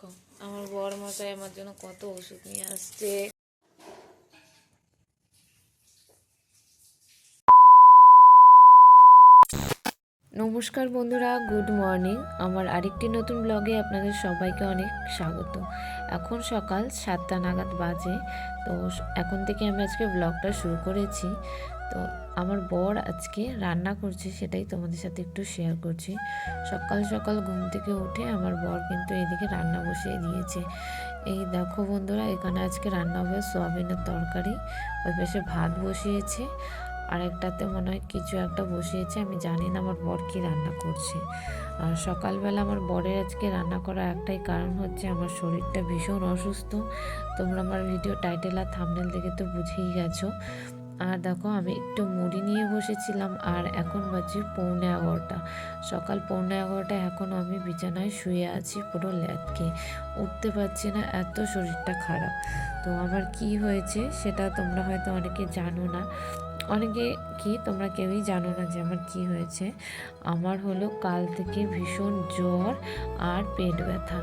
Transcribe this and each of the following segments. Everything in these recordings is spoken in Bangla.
দেখো, আমার বর মশাই আমার জন্য কত ওষুধ নিয়ে আসছে। নমস্কার বন্ধুরা, গুড মর্নিং। আমার আরেকটি নতুন ব্লগে আপনাদের সবাইকে অনেক স্বাগত। এখন সকাল সাতটা নাগাদ বাজে, তো এখন থেকে আমি আজকে ব্লগটা শুরু করেছি। তো আমার বর আজকে রান্না করছে সেটাই তোমাদের সাথে একটু শেয়ার করছি। সকাল সকাল ঘুম থেকে উঠে আমার বর কিন্তু এদিকে রান্না বসিয়ে দিয়েছে। এই দেখো বন্ধুরা, এখানে আজকে রান্না হবে সোয়াবিনের তরকারি। ওই পাশে ভাত বসিয়েছে, আর একটাতে মনে হয় কিছু একটা বসিয়েছে। আমি জানি না আমার বর কি রান্না করছে। আর সকালবেলা আমার বরের আজকে রান্না করার একটাই কারণ হচ্ছে আমার শরীরটা ভীষণ অসুস্থ। তোমরা আমার ভিডিও টাইটেল আর থামনেল দেখে তো বুঝেই গেছো। আর দেখো আমি একটু মুড়ি নিয়ে বসেছিলাম আর এখন বাজে পৌনে এগারোটা। সকাল পৌনে এগারোটা এখনও আমি বিছানায় শুয়ে আছি পুরো ল্যাটকে উঠতে পারছি না, এত শরীরটা খারাপ। তো আমার কি হয়েছে সেটা তোমরা হয়তো অনেকে জানো না। অনেকে কি তোমরা কেউই জানো না যে আমার কি হয়েছে। আমার হলো কাল থেকে ভীষণ জ্বর আর পেট ব্যথা।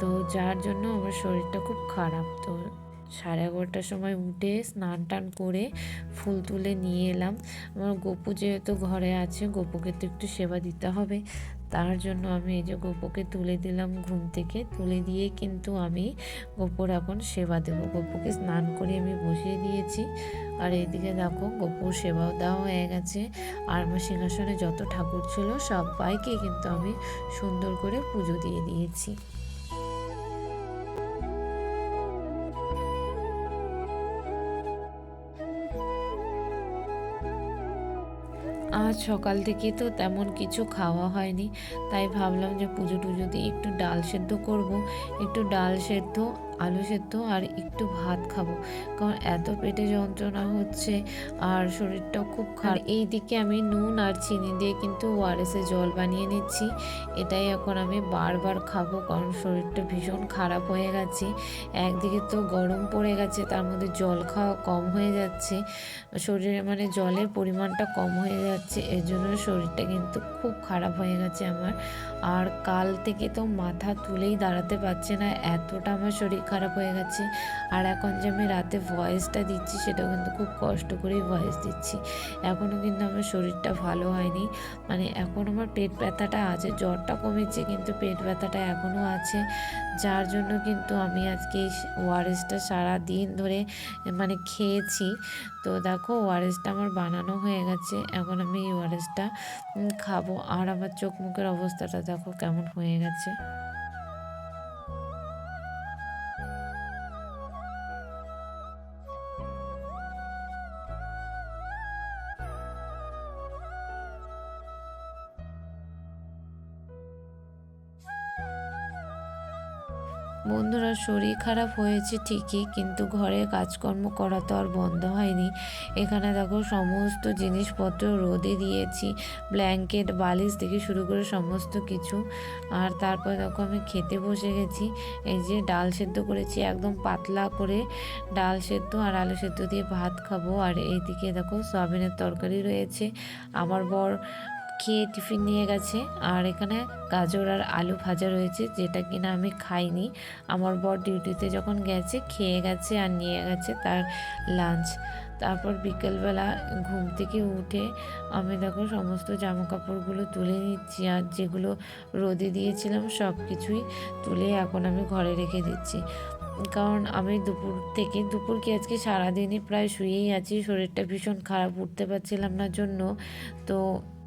তো যার জন্য আমার শরীরটা খুব খারাপ। তো সাড়ে এগারোটার সময় উঠে স্নান টান করে ফুল তুলে নিয়ে এলাম। আমার গপু যেহেতু ঘরে আছে, গপুকে তো একটু সেবা দিতে হবে। তার জন্য আমি এই যে গপুকে তুলে দিলাম ঘুম থেকে, তুলে দিয়ে কিন্তু আমি গপুর এখন সেবা দেবো। গপুকে স্নান করে আমি বসিয়ে দিয়েছি। আর এইদিকে দেখো, গপুর সেবাও দেওয়া হয়ে গেছে। আর আমার সিংহাসনে যত ঠাকুর ছিল সবাইকে কিন্তু আমি সুন্দর করে পুজো দিয়ে দিয়েছি। আজ সকাল থেকে তো তেমন কিছু খাওয়া হয়নি। তাই ভাবলাম যে পুজো টুজো দিয়ে একটু ডাল সেদ্ধ করব। একটু ডাল সেদ্ধ আলু সেদ্ধ আর একটু ভাত খাব। কারণ এত পেটে যন্ত্রণা হচ্ছে আর শরীরটাও খুব খারাপ। এই দিকে আমি নুন আর চিনি দিয়ে কিন্তু ওআরএসে জল বানিয়ে নিচ্ছি। এটাই এখন আমি বারবার খাব কারণ শরীরটা ভীষণ খারাপ হয়ে গেছে। একদিকে তো গরম পড়ে গেছে, তার মধ্যে জল খাওয়া কম হয়ে যাচ্ছে। শরীরে মানে জলের পরিমাণটা কম হয়ে যাচ্ছে, এর জন্য শরীরটা কিন্তু খুব খারাপ হয়ে গেছে আমার। আর কাল থেকে তো মাথা তুলেই দাঁড়াতে পারছে না, এতটা আমার শরীর খারাপ হয়ে গেছে। আর এখন যে আমি রাতে ভয়েসটা দিচ্ছি, সেটাও কিন্তু খুব কষ্ট করেই ভয়েস দিচ্ছি। এখনও কিন্তু আমার শরীরটা ভালো হয়নি। মানে এখন আমার পেট ব্যথাটা আছে, জ্বরটা কমেছে, কিন্তু পেট ব্যথাটা এখনও আছে। যার জন্য কিন্তু আমি আজকে ওআরএসটা সারা দিন ধরে মানে খেয়েছি। তো দেখো, ওআরএসটা আমার বানানো হয়ে গেছে। এখন আমি এই ওআরএসটা খাব। আর আমার চোখ মুখের অবস্থাটা দেখো কেমন হয়ে গেছে। বন্ধুরা, শরীর খারাপ হয়েছে ঠিকই, কিন্তু ঘরে কাজকর্ম করা তো আর বন্ধ হয়নি। এখানে দেখো, সমস্ত জিনিসপত্র রোদে দিয়েছি, ব্ল্যাঙ্কেট, বালিশ থেকে শুরু করে সমস্ত কিছু। আর তারপর দেখো, আমি খেতে বসে গেছি। এই যে ডাল সেদ্ধ করেছি, একদম পাতলা করে ডাল সেদ্ধ আর আলু সেদ্ধ দিয়ে ভাত খাব। আর এইদিকে দেখো, সয়াবিনের তরকারি রয়েছে। আমার বর খেয়ে টিফিন নিয়ে গেছে। আর এখানে গাজর আর আলু ভাজা রয়েছে, যেটা কিনা আমি খাইনি। আমার বর ডিউটিতে যখন গেছে, খেয়ে গেছে আর নিয়ে গেছে তার লাঞ্চ। তারপর বিকেলবেলা ঘুম থেকে উঠে আমি দেখো সমস্ত জামা কাপড়গুলো তুলে নিচ্ছি আর যেগুলো রোদে দিয়েছিলাম সব কিছুই তুলে এখন আমি ঘরে রেখে দিচ্ছি। কারণ আমি দুপুর থেকে, দুপুর কি আজকে সারাদিনই প্রায় শুয়েই আছি, শরীরটা ভীষণ খারাপ, উঠতে পারছিলাম না জন্য। তো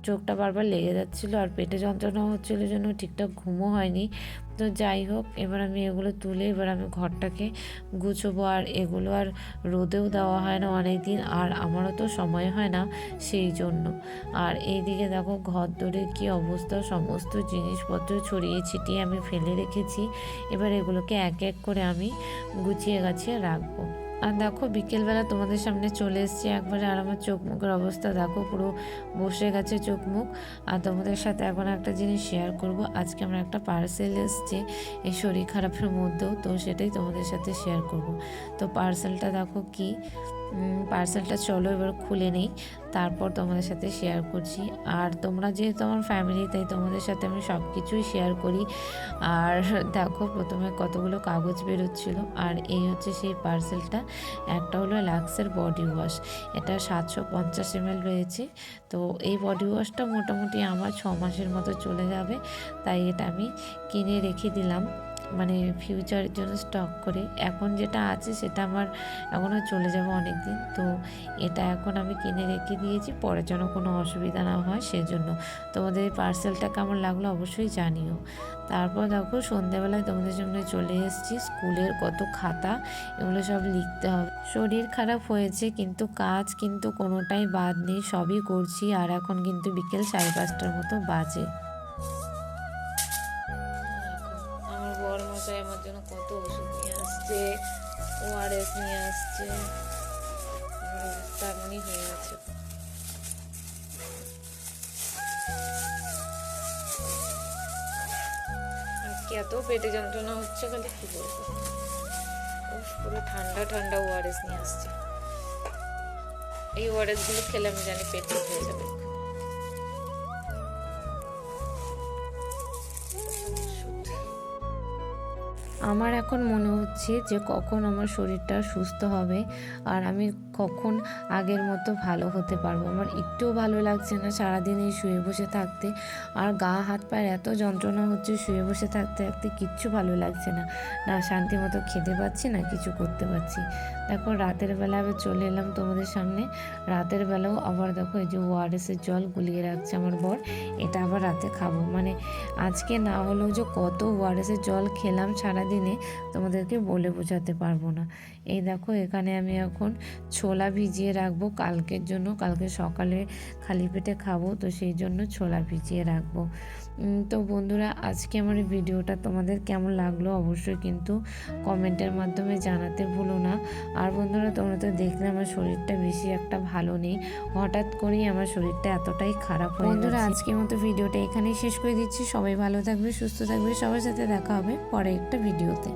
চোখটা বারবার লেগে যাচ্ছিল আর পেটে যন্ত্রণা হচ্ছিল জন্য ঠিকঠাক ঘুমও হয়নি। তো যাই হোক, এবার আমি এগুলো তুলে এবার আমি ঘরটাকে গুছোবো আর এগুলো আর রোদেও দেওয়া হয় না অনেক দিন আর আমারও তো সময় হয় না সেই জন্য। আর এইদিকে দেখো ঘর দরে কী অবস্থা, সমস্ত জিনিসপত্র ছড়িয়ে ছিটিয়ে আমি ফেলে রেখেছি। এবার এগুলোকে এক এক করে আমি গুছিয়ে গাছিয়ে রাখব। আর দেখো, বিকেলবেলা তোমাদের সামনে চলে এসেছি একবারে আর আমার চোখ মুখের অবস্থা। দেখো, পুরো বসে গেছে চোখ মুখ। আর তোমাদের সাথে এখন একটা জিনিস শেয়ার করব। আজকে আমার একটা পার্সেল এসছে, এই শরীর খারাপের মধ্যেও। তো সেটাই তোমাদের সাথে শেয়ার করব। তো পার্সেলটা দেখো কি? পার্সেলটা চলো, এবার খুলে নেই। তারপর তোমাদের সাথে শেয়ার করছি। আর তোমরা যেহেতু আমার ফ্যামিলি তাই তোমাদের সাথে আমি সব কিছুই শেয়ার করি। আর দেখো, প্রথমে কতগুলো কাগজ বেরোচ্ছিলো। আর এই হচ্ছে সেই পার্সেলটা একটা হলো লাক্সের বডি ওয়াশ এটা সাতশো পঞ্চাশ এমএল রয়েছে। তো এই বডি ওয়াশটা মোটামুটি আমার ছ মাসের মতো চলে যাবে। তাই এটা আমি কিনে রেখে দিলাম। মানে ফিউচারের জন্য স্টক করে। এখন যেটা আছে সেটা আমার এখনও চলে যাবে অনেক দিন তো এটা এখন আমি কিনে রেখে দিয়েছি। পরে যেন কোনো অসুবিধা না হয় সেজন্য। তোমাদের এই পার্সেলটা কেমন লাগল অবশ্যই জানিও। তারপর দেখো সন্ধেবেলায় তোমাদের সামনে চলে এসেছি। স্কুলের কত খাতা, এগুলো সব লিখতে হবে। শরীর খারাপ হয়েছে কিন্তু কাজ কিন্তু কোনোটাই বাদ নেই। সবই করছি আর এখন কিন্তু বিকেল সাড়ে পাঁচটার মতো বাজে। ওআরএস নিয়ে আসছে। তার মানে হয়ে গেছে। আজকে এত পেটে যন্ত্রণা হচ্ছে, খালি কি বলব? পুরো ঠান্ডা ঠান্ডা ওআরএস নিয়ে আসছে। এই ওআরএসগুলো খেলে আমি জানি পেট হয়ে যাবে। আমার এখন মনে হচ্ছে যে কখন আমার শরীরটা সুস্থ হবে আর আমি কখন আগের মতো ভালো হতে পারব। আমার একটুও ভালো লাগছে না সারাদিন এই শুয়ে বসে থাকতে। আর গা, হাত, পায়ের এত যন্ত্রণা হচ্ছে শুয়ে বসে থাকতে থাকতে কিচ্ছু ভালো লাগছে না। না শান্তি মতো খেতে পাচ্ছি, না কিছু করতে পারছি দেখো রাতের বেলা আবার চলে এলাম তোমাদের সামনে। রাতের বেলাও আবার দেখো এই যে ওআরএসের জল গুলিয়ে রাখছে আমার বর। এটা আবার রাতে খাব। মানে আজকে না হলেও যে কত ওআরএসের জল খেলাম সারাদিনে তোমাদেরকে বলে বোঝাতে পারব না। এই দেখো এখানে আমি এখন ছোলা ভিজিয়ে রাখব কালকের জন্য। কালকে সকালে খালি পেটে খাব তো সেই জন্য ছোলা ভিজিয়ে রাখব। তো বন্ধুরা আজকে আমার এই ভিডিওটা তোমাদের কেমন লাগল অবশ্যই কিন্তু কমেন্টের মাধ্যমে জানাতে ভুলো না। আর বন্ধুরা তোমরা তো দেখলে আমার শরীরটা বেশি একটা ভালো নেই। হঠাৎ করেই আমার শরীরটা এতটাই খারাপ হয়ে বন্ধুরা আজকের মতো ভিডিওটা এখানেই শেষ করে দিচ্ছি। সবাই ভালো থাকবে সুস্থ থাকবে। সবার সাথে দেখা হবে পরে একটা ভিডিওতে।